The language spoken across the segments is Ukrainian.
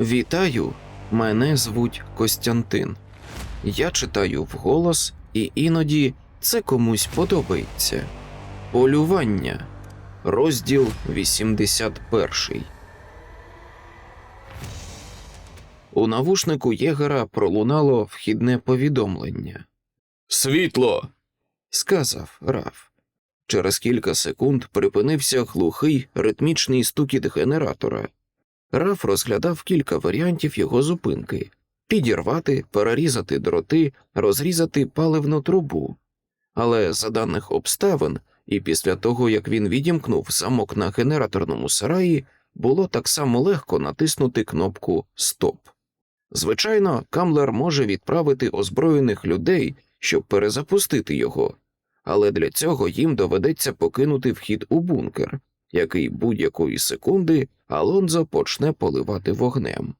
Вітаю, мене звуть Костянтин. Я читаю вголос, і іноді це комусь подобається. Полювання. Розділ 81. У навушнику Єгера пролунало вхідне повідомлення. Світло. сказав Раф. Через кілька секунд припинився глухий ритмічний стукіт генератора. Раф розглядав кілька варіантів його зупинки підірвати, перерізати дроти, розрізати паливну трубу. Але за даних обставин, і після того як він відімкнув замок на генераторному сараї, було так само легко натиснути кнопку Стоп. Звичайно, Камлер може відправити озброєних людей, щоб перезапустити його, але для цього їм доведеться покинути вхід у бункер, який будь-якої секунди Алонзо почне поливати вогнем.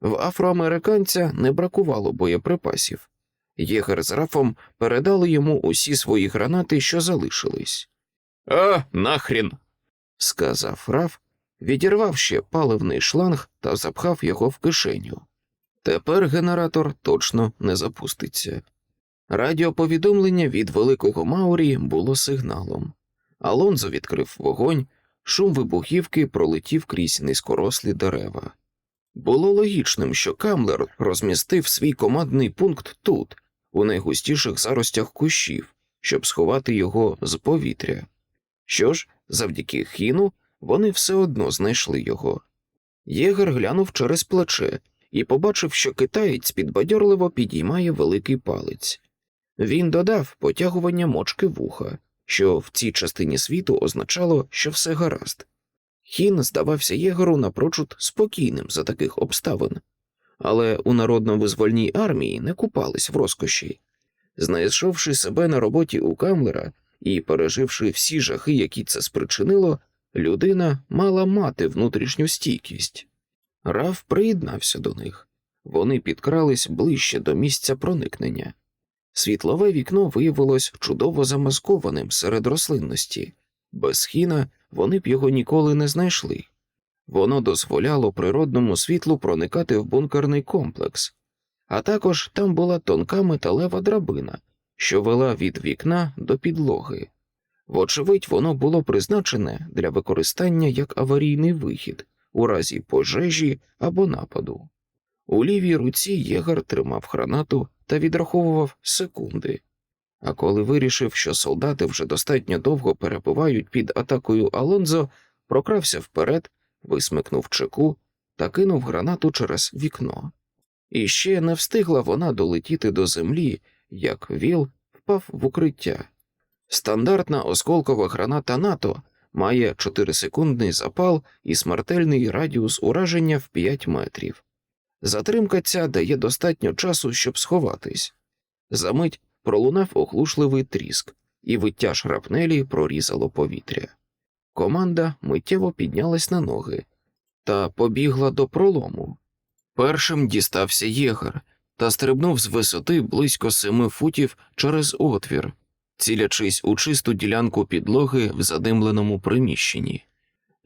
В афроамериканця не бракувало боєприпасів. Єгер з Рафом передали йому усі свої гранати, що залишились. А, нахрін. сказав Раф, відірвав ще паливний шланг та запхав його в кишеню. Тепер генератор точно не запуститься. Радіоповідомлення від великого Маурі було сигналом. Алонзо відкрив вогонь, шум вибухівки пролетів крізь низькорослі дерева. Було логічним, що Камлер розмістив свій командний пункт тут, у найгустіших заростях кущів, щоб сховати його з повітря. Що ж, завдяки хіну, вони все одно знайшли його. Єгер глянув через плече і побачив, що китаєць підбадьорливо підіймає великий палець. Він додав потягування мочки вуха, що в цій частині світу означало, що все гаразд. Хін здавався єгеру напрочуд спокійним за таких обставин, але у народно-визвольній армії не купались в розкоші. Знайшовши себе на роботі у Камлера і переживши всі жахи, які це спричинило, людина мала мати внутрішню стійкість. Раф приєднався до них. Вони підкрались ближче до місця проникнення. Світлове вікно виявилось чудово замаскованим серед рослинності. Без хіна вони б його ніколи не знайшли. Воно дозволяло природному світлу проникати в бункерний комплекс, а також там була тонка металева драбина, що вела від вікна до підлоги. Вочевидь, воно було призначене для використання як аварійний вихід у разі пожежі або нападу. У лівій руці єгар тримав гранату та відраховував секунди. А коли вирішив, що солдати вже достатньо довго перебувають під атакою Алонзо, прокрався вперед, висмикнув чеку та кинув гранату через вікно. І ще не встигла вона долетіти до землі, як Віл впав в укриття. Стандартна осколкова граната НАТО має 4-секундний запал і смертельний радіус ураження в 5 метрів. Затримка ця дає достатньо часу, щоб сховатись. Замить пролунав оглушливий тріск, і виття шрапнелі прорізало повітря. Команда миттєво піднялась на ноги та побігла до пролому. Першим дістався єгер та стрибнув з висоти близько семи футів через отвір, цілячись у чисту ділянку підлоги в задимленому приміщенні.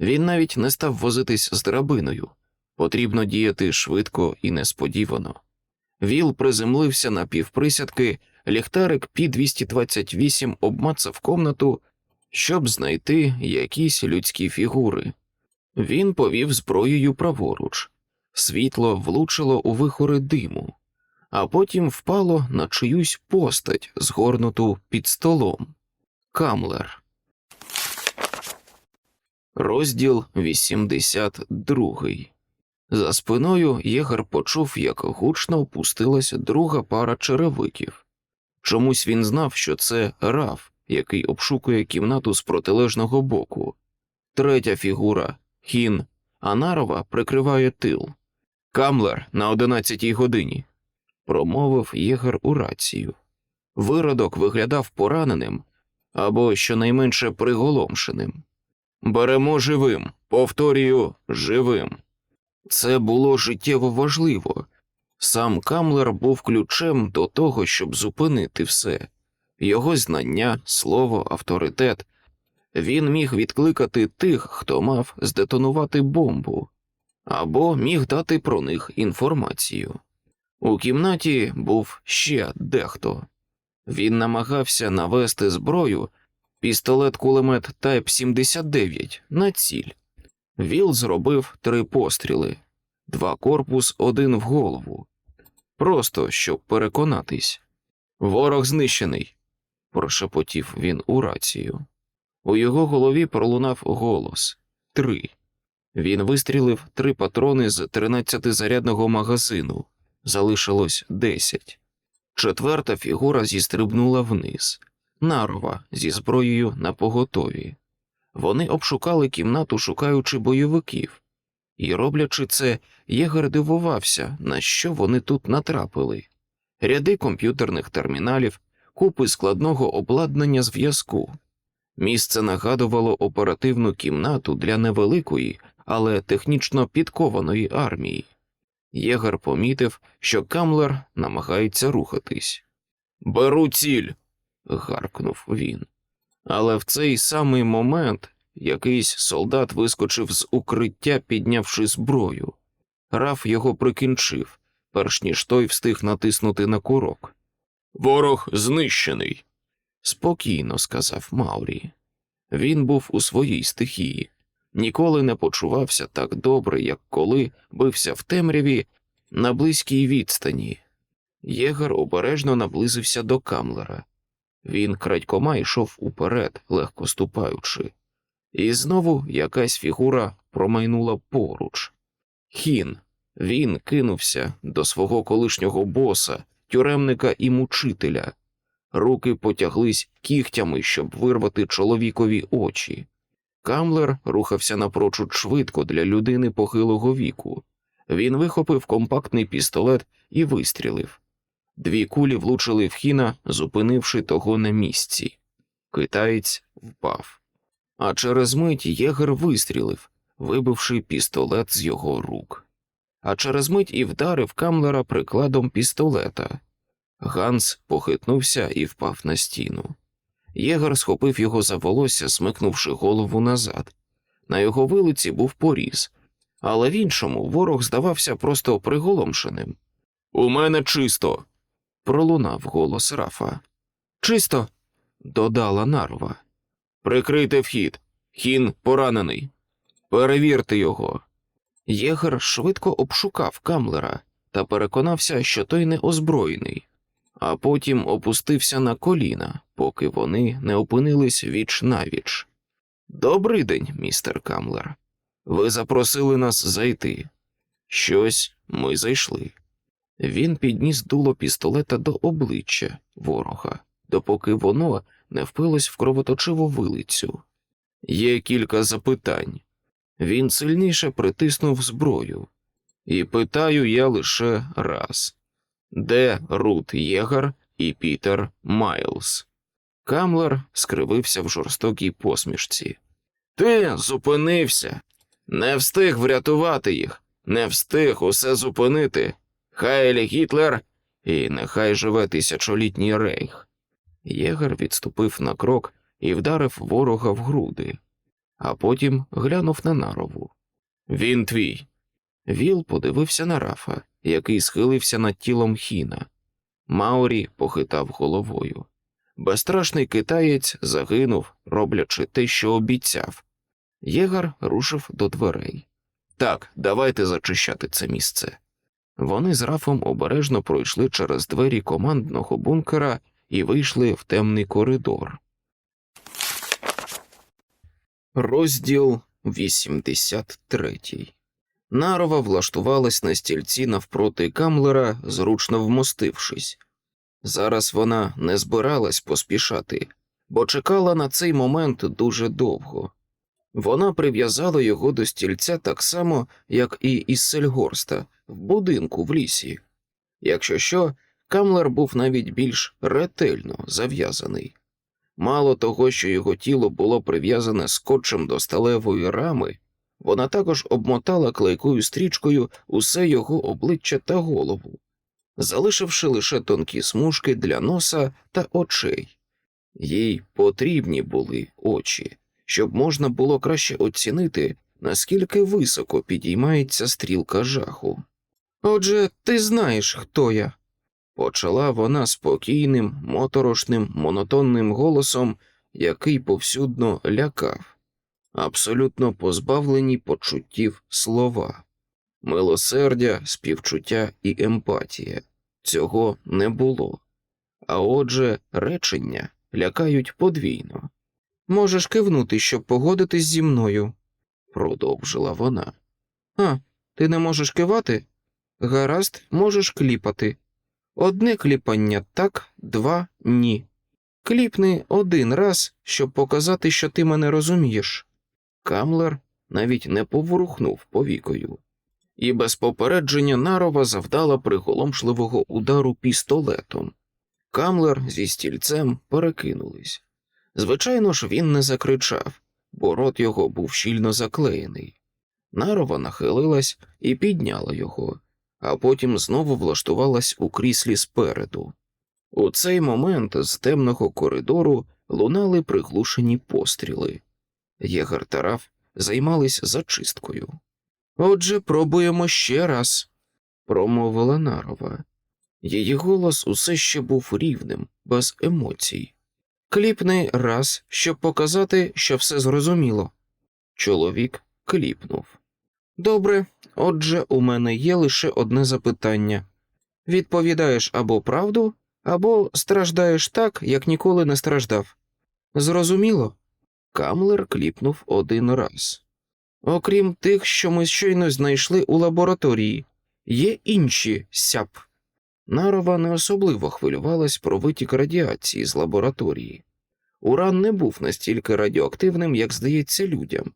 Він навіть не став возитись з драбиною. Потрібно діяти швидко і несподівано. Віл приземлився на півприсядки, ліхтарик Пі 228 обмацав комнату, щоб знайти якісь людські фігури. Він повів зброєю праворуч, світло влучило у вихори диму, а потім впало на чиюсь постать, згорнуту під столом. Камлер. Розділ 82 за спиною Єгер почув, як гучно опустилася друга пара черевиків. Чомусь він знав, що це Раф, який обшукує кімнату з протилежного боку. Третя фігура Хін Анарова прикриває тил. Камлер на одинадцятій годині, промовив Єгер у рацію. Виродок виглядав пораненим або щонайменше приголомшеним. Беремо живим, повторюю, живим. Це було життєво важливо. Сам Камлер був ключем до того, щоб зупинити все його знання, слово, авторитет. Він міг відкликати тих, хто мав здетонувати бомбу. або міг дати про них інформацію. У кімнаті був ще дехто. Він намагався навести зброю пістолет кулемет Type 79 на ціль. Віл зробив три постріли, два корпус, один в голову. Просто щоб переконатись. Ворог знищений, прошепотів він у рацію. У його голові пролунав голос три. Він вистрілив три патрони з 13-зарядного магазину. Залишилось десять. Четверта фігура зістрибнула вниз. Нарова зі зброєю на поготові. Вони обшукали кімнату, шукаючи бойовиків, і, роблячи це, єгер дивувався, на що вони тут натрапили. Ряди комп'ютерних терміналів, купи складного обладнання зв'язку. Місце нагадувало оперативну кімнату для невеликої, але технічно підкованої армії. Єгер помітив, що Камлер намагається рухатись. Беру ціль. гаркнув він. Але в цей самий момент якийсь солдат вискочив з укриття, піднявши зброю. Раф його прикінчив, перш ніж той встиг натиснути на курок. Ворог знищений, спокійно сказав Маурі. Він був у своїй стихії, ніколи не почувався так добре, як коли бився в темряві на близькій відстані. Єгер обережно наблизився до Камлера. Він крадькома йшов уперед, легко ступаючи, і знову якась фігура промайнула поруч. Хін. Він кинувся до свого колишнього боса, тюремника і мучителя. Руки потяглись кігтями, щоб вирвати чоловікові очі. Камлер рухався напрочуд швидко для людини похилого віку. Він вихопив компактний пістолет і вистрілив. Дві кулі влучили в хіна, зупинивши того на місці. Китаєць впав. А через мить єгер вистрілив, вибивши пістолет з його рук. А через мить і вдарив Камлера прикладом пістолета. Ганс похитнувся і впав на стіну. Єгер схопив його за волосся, смикнувши голову назад. На його вилиці був поріз, але в іншому ворог здавався просто приголомшеним. У мене чисто. Пролунав голос Рафа. Чисто. додала нарва. Прикрийте вхід. Хін поранений. Перевірте його. Єгер швидко обшукав Камлера та переконався, що той не озброєний, а потім опустився на коліна, поки вони не опинились віч навіч. Добрий день, містер Камлер. Ви запросили нас зайти. Щось ми зайшли. Він підніс дуло пістолета до обличчя ворога, допоки воно не впилось в кровоточиву вилицю. Є кілька запитань. Він сильніше притиснув зброю. І питаю я лише раз де Рут Єгар і Пітер Майлз? Камлер скривився в жорстокій посмішці. Ти зупинився, не встиг врятувати їх, не встиг усе зупинити. Хайлі Гітлер, і нехай живе тисячолітній рейх. Єгер відступив на крок і вдарив ворога в груди, а потім глянув на нарову. Він твій. Віл подивився на Рафа, який схилився над тілом хіна. Маорі похитав головою. Безстрашний китаєць загинув, роблячи те, що обіцяв. Єгар рушив до дверей. Так, давайте зачищати це місце. Вони з Рафом обережно пройшли через двері командного бункера і вийшли в темний коридор. Розділ 83 Нарова влаштувалась на стільці навпроти Камлера, зручно вмостившись. Зараз вона не збиралась поспішати, бо чекала на цей момент дуже довго. Вона прив'язала його до стільця так само, як і із Сельгорста, в будинку в лісі. Якщо що, Камлер був навіть більш ретельно зав'язаний. Мало того, що його тіло було прив'язане скотчем до сталевої рами, вона також обмотала клейкою стрічкою усе його обличчя та голову, залишивши лише тонкі смужки для носа та очей. Їй потрібні були очі, щоб можна було краще оцінити наскільки високо підіймається стрілка жаху. Отже, ти знаєш, хто я. Почала вона спокійним, моторошним, монотонним голосом, який повсюдно лякав, абсолютно позбавлені почуттів слова, милосердя, співчуття і емпатія. Цього не було. А отже, речення лякають подвійно. Можеш кивнути, щоб погодитись зі мною, продовжила вона. А, ти не можеш кивати? Гаразд, можеш кліпати. Одне кліпання так, два ні. Кліпни один раз, щоб показати, що ти мене розумієш. Камлер навіть не поворухнув повікою, і без попередження нарова завдала приголомшливого удару пістолетом. Камлер зі стільцем перекинулись. Звичайно ж, він не закричав, бо рот його був щільно заклеєний. Нарова нахилилась і підняла його, а потім знову влаштувалась у кріслі спереду. У цей момент з темного коридору лунали приглушені постріли. Єгар та Раф займались зачисткою. Отже, пробуємо ще раз, промовила Нарова. Її голос усе ще був рівним, без емоцій. Кліпни раз, щоб показати, що все зрозуміло. Чоловік кліпнув. Добре, отже, у мене є лише одне запитання. Відповідаєш або правду, або страждаєш так, як ніколи не страждав. Зрозуміло? Камлер кліпнув один раз. Окрім тих, що ми щойно знайшли у лабораторії, є інші сяп. Нарова не особливо хвилювалась про витік радіації з лабораторії. Уран не був настільки радіоактивним, як здається людям.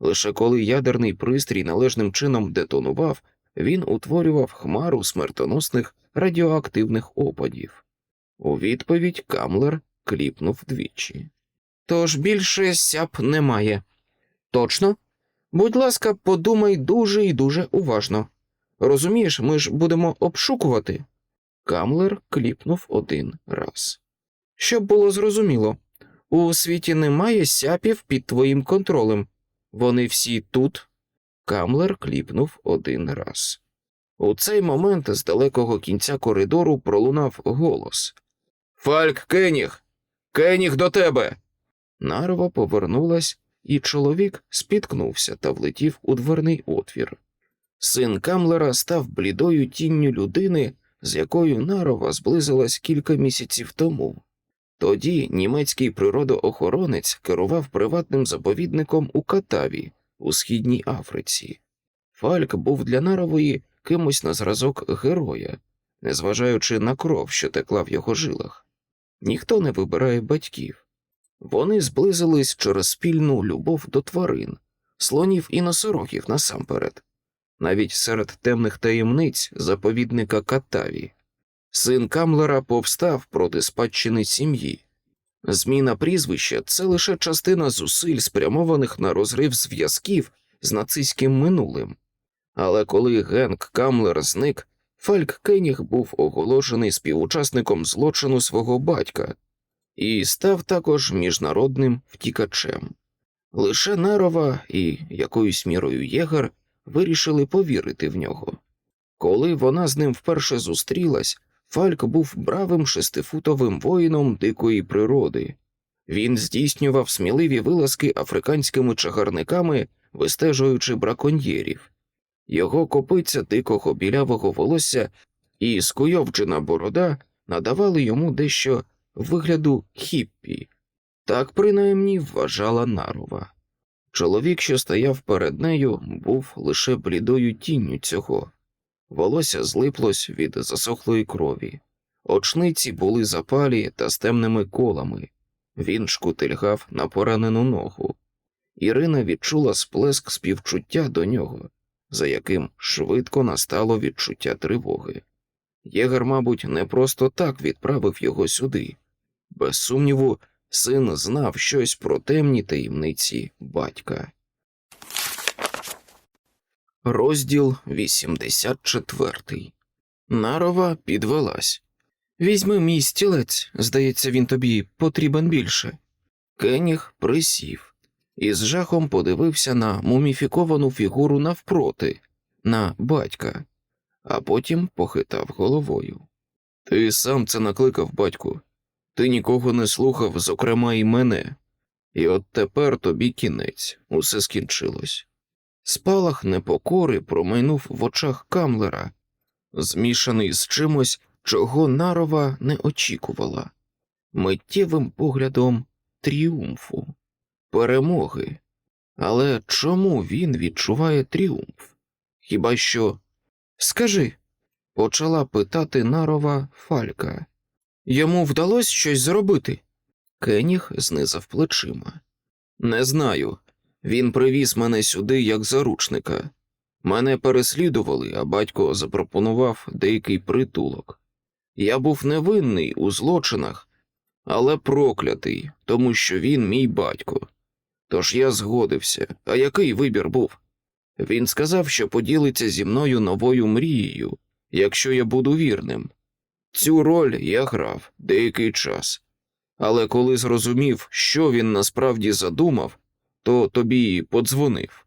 Лише коли ядерний пристрій належним чином детонував, він утворював хмару смертоносних радіоактивних опадів. У відповідь Камлер кліпнув двічі. Тож більше сяп немає. Точно? Будь ласка, подумай дуже і дуже уважно. Розумієш, ми ж будемо обшукувати. Камлер кліпнув один раз. Щоб було зрозуміло, у світі немає сяпів під твоїм контролем. Вони всі тут. Камлер кліпнув один раз. У цей момент з далекого кінця коридору пролунав голос Фальк Кеніг! Кеніг до тебе. Нарва повернулась, і чоловік спіткнувся та влетів у дверний отвір. Син Камлера став блідою тінню людини, з якою Нарова зблизилась кілька місяців тому. Тоді німецький природоохоронець керував приватним заповідником у Катаві у східній Африці. Фальк був для Нарової кимось на зразок героя, незважаючи на кров, що текла в його жилах. Ніхто не вибирає батьків. Вони зблизились через спільну любов до тварин, слонів і носорогів насамперед, навіть серед темних таємниць заповідника Катаві. Син Камлера повстав проти спадщини сім'ї. Зміна прізвища це лише частина зусиль, спрямованих на розрив зв'язків з нацистським минулим. Але коли Генк Камлер зник, Фальк Кеніг був оголошений співучасником злочину свого батька і став також міжнародним втікачем. Лише Нарова і якоюсь мірою Єгер вирішили повірити в нього. Коли вона з ним вперше зустрілась, Фальк був бравим шестифутовим воїном дикої природи. Він здійснював сміливі вилазки африканськими чагарниками, вистежуючи браконьєрів. Його копиця дикого білявого волосся і скуйовджена борода надавали йому дещо вигляду хіппі. Так принаймні вважала Нарова. Чоловік, що стояв перед нею, був лише блідою тінню цього. Волосся злиплось від засохлої крові, очниці були запалі та з темними колами. Він шкутильгав на поранену ногу. Ірина відчула сплеск співчуття до нього, за яким швидко настало відчуття тривоги. Єгер, мабуть, не просто так відправив його сюди. Без сумніву, син знав щось про темні таємниці батька. Розділ 84 Нарова підвелась. Візьми мій стілець, здається, він тобі потрібен більше. Кеніг присів. і з жахом подивився на муміфіковану фігуру навпроти, на батька, а потім похитав головою. Ти сам це накликав, батьку. Ти нікого не слухав, зокрема і мене. І от тепер тобі кінець, усе скінчилось. Спалах непокори промайнув в очах Камлера, змішаний з чимось, чого Нарова не очікувала, миттєвим поглядом тріумфу, перемоги. Але чому він відчуває тріумф? Хіба що. Скажи, почала питати Нарова Фалька. Йому вдалося щось зробити? Кеніг знизав плечима. Не знаю. Він привіз мене сюди як заручника. Мене переслідували, а батько запропонував деякий притулок. Я був невинний у злочинах, але проклятий, тому що він мій батько. Тож я згодився. А який вибір був? Він сказав, що поділиться зі мною новою мрією, якщо я буду вірним. Цю роль я грав деякий час, але коли зрозумів, що він насправді задумав, то тобі подзвонив.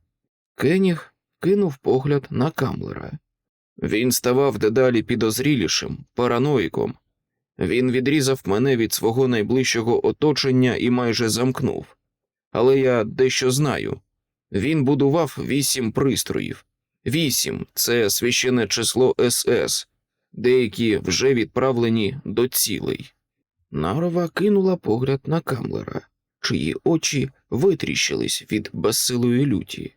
Кеніг кинув погляд на Камлера. Він ставав дедалі підозрілішим, параноїком. Він відрізав мене від свого найближчого оточення і майже замкнув. Але я дещо знаю. Він будував вісім пристроїв. Вісім це священне число СС, деякі вже відправлені до цілей. Нарова кинула погляд на Камлера, чиї очі витріщились від безсилої люті.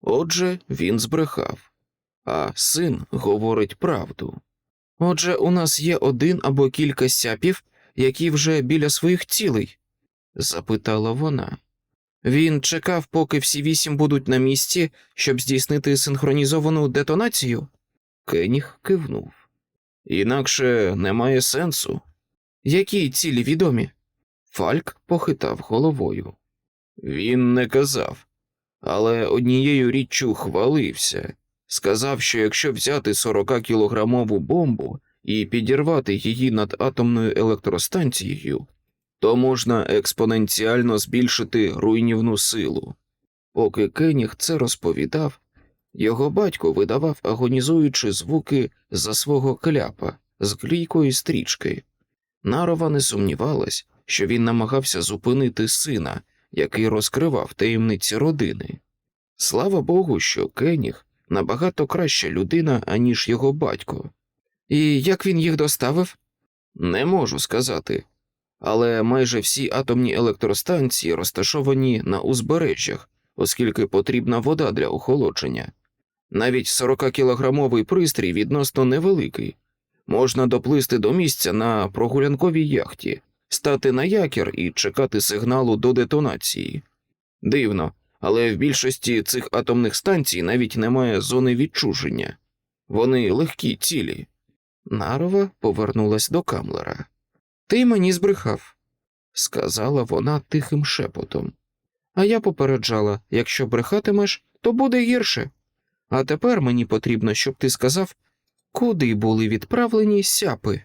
Отже, він збрехав, а син говорить правду. Отже, у нас є один або кілька сяпів, які вже біля своїх цілей? запитала вона. Він чекав, поки всі вісім будуть на місці, щоб здійснити синхронізовану детонацію? Кеніг кивнув. Інакше немає сенсу. Які цілі відомі? Фальк похитав головою. Він не казав, але однією річчю хвалився. Сказав, що якщо взяти 40-кілограмову бомбу і підірвати її над атомною електростанцією, то можна експоненціально збільшити руйнівну силу. Поки Кеніг це розповідав, його батько видавав агонізуючі звуки за свого кляпа з клійкої стрічки. Нарова не сумнівалась, що він намагався зупинити сина, який розкривав таємниці родини. Слава Богу, що Кеніг набагато краща людина, аніж його батько. І як він їх доставив? Не можу сказати. Але майже всі атомні електростанції розташовані на узбережжях, оскільки потрібна вода для охолодження. Навіть 40-кілограмовий пристрій відносно невеликий. Можна доплисти до місця на прогулянковій яхті, стати на якір і чекати сигналу до детонації. Дивно, але в більшості цих атомних станцій навіть немає зони відчуження. Вони легкі цілі. Нарова повернулась до Камлера. Ти мені збрехав, сказала вона тихим шепотом. А я попереджала якщо брехатимеш, то буде гірше. А тепер мені потрібно, щоб ти сказав, куди були відправлені сяпи.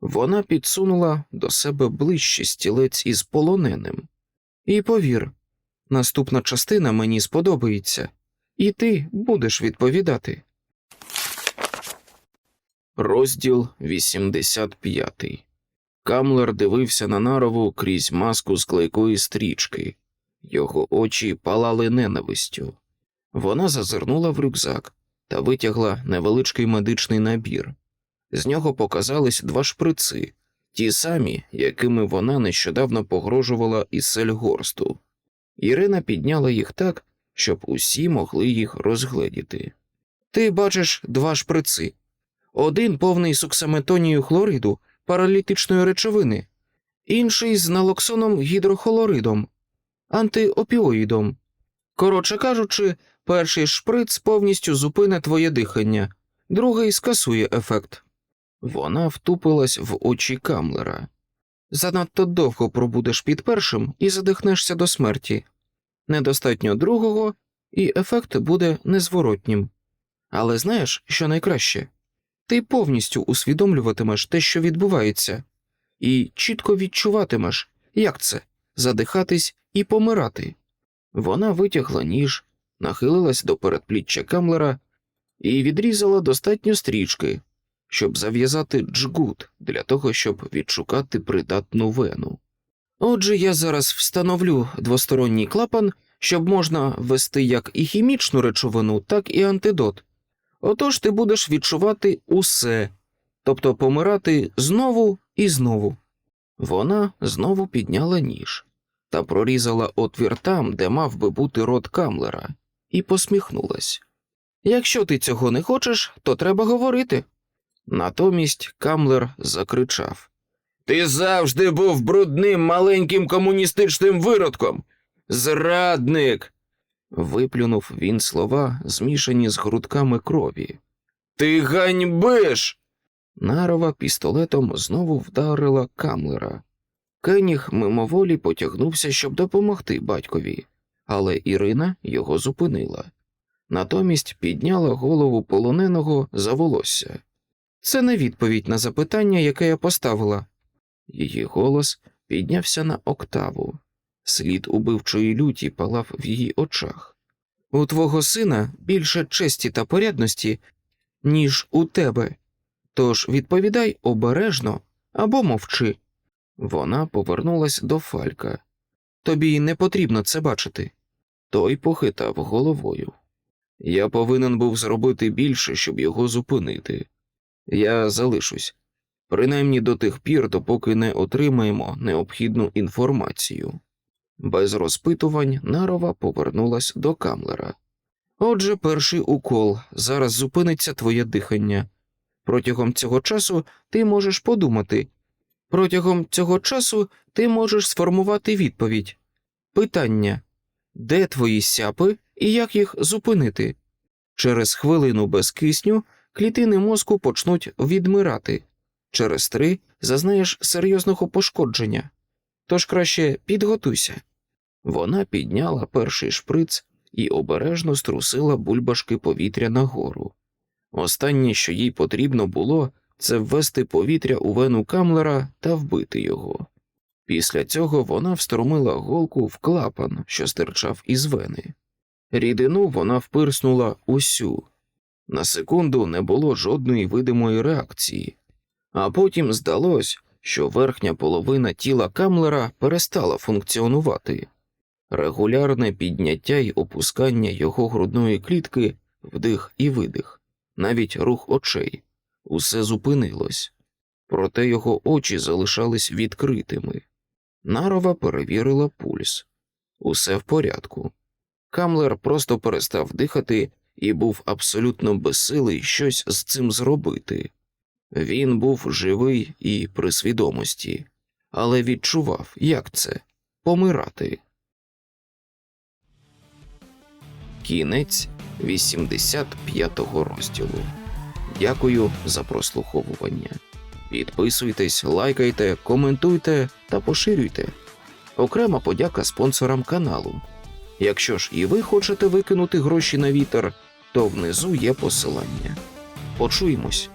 Вона підсунула до себе ближче стілець із полоненим. І повір, наступна частина мені сподобається, і ти будеш відповідати. Розділ 85 Камлер дивився на нарову крізь маску з клейкої стрічки, його очі палали ненавистю. Вона зазирнула в рюкзак та витягла невеличкий медичний набір. З нього показались два шприци, ті самі, якими вона нещодавно погрожувала із Сельгорсту. Ірина підняла їх так, щоб усі могли їх розгледіти. Ти бачиш два шприци. Один повний суксаметонію хлориду паралітичної речовини, інший з налоксоном гідрохлоридом, антиопіоїдом. Коротше кажучи, перший шприц повністю зупине твоє дихання, другий скасує ефект. Вона втупилась в очі Камлера. Занадто довго пробудеш під першим і задихнешся до смерті. Недостатньо другого, і ефект буде незворотнім. Але знаєш, що найкраще? Ти повністю усвідомлюватимеш те, що відбувається, і чітко відчуватимеш, як це задихатись і помирати. Вона витягла ніж, нахилилась до передпліччя Камлера і відрізала достатньо стрічки, щоб зав'язати джгут для того, щоб відшукати придатну вену. Отже, я зараз встановлю двосторонній клапан, щоб можна ввести як і хімічну речовину, так і антидот. Отож ти будеш відчувати усе, тобто помирати знову і знову. Вона знову підняла ніж та прорізала отвір там, де мав би бути рот Камлера, і посміхнулась. Якщо ти цього не хочеш, то треба говорити. Натомість Камлер закричав Ти завжди був брудним маленьким комуністичним виродком. Зрадник. Виплюнув він слова, змішані з грудками крові. Ти ганьбиш. Нарова пістолетом знову вдарила Камлера. Кеніг мимоволі потягнувся, щоб допомогти батькові, але Ірина його зупинила. Натомість підняла голову полоненого за волосся. Це не відповідь на запитання, яке я поставила. Її голос піднявся на октаву. Слід убивчої люті палав в її очах. У твого сина більше честі та порядності, ніж у тебе. Тож відповідай обережно або мовчи. Вона повернулась до Фалька. Тобі не потрібно це бачити. Той похитав головою. Я повинен був зробити більше, щоб його зупинити. Я залишусь, принаймні до тих пір, допоки не отримаємо необхідну інформацію. Без розпитувань Нарова повернулась до Камлера. Отже, перший укол зараз зупиниться твоє дихання. Протягом цього часу ти можеш подумати. Протягом цього часу ти можеш сформувати відповідь. Питання де твої сяпи і як їх зупинити? Через хвилину без кисню клітини мозку почнуть відмирати. Через три зазнаєш серйозного пошкодження. Тож краще підготуйся. Вона підняла перший шприц і обережно струсила бульбашки повітря нагору. Останнє, що їй потрібно було, це ввести повітря у вену Камлера та вбити його. Після цього вона встромила голку в клапан, що стирчав із вени. Рідину вона впирснула усю. На секунду не було жодної видимої реакції, а потім здалось, що верхня половина тіла Камлера перестала функціонувати. Регулярне підняття й опускання його грудної клітки, вдих і видих, навіть рух очей, усе зупинилось, проте його очі залишались відкритими. Нарова перевірила пульс. Усе в порядку. Камлер просто перестав дихати і був абсолютно безсилий щось з цим зробити. Він був живий і при свідомості, але відчував, як це помирати. Кінець 85-го розділу. Дякую за прослуховування. Підписуйтесь, лайкайте, коментуйте та поширюйте. Окрема подяка спонсорам каналу. Якщо ж і ви хочете викинути гроші на вітер, то внизу є посилання. Почуємось.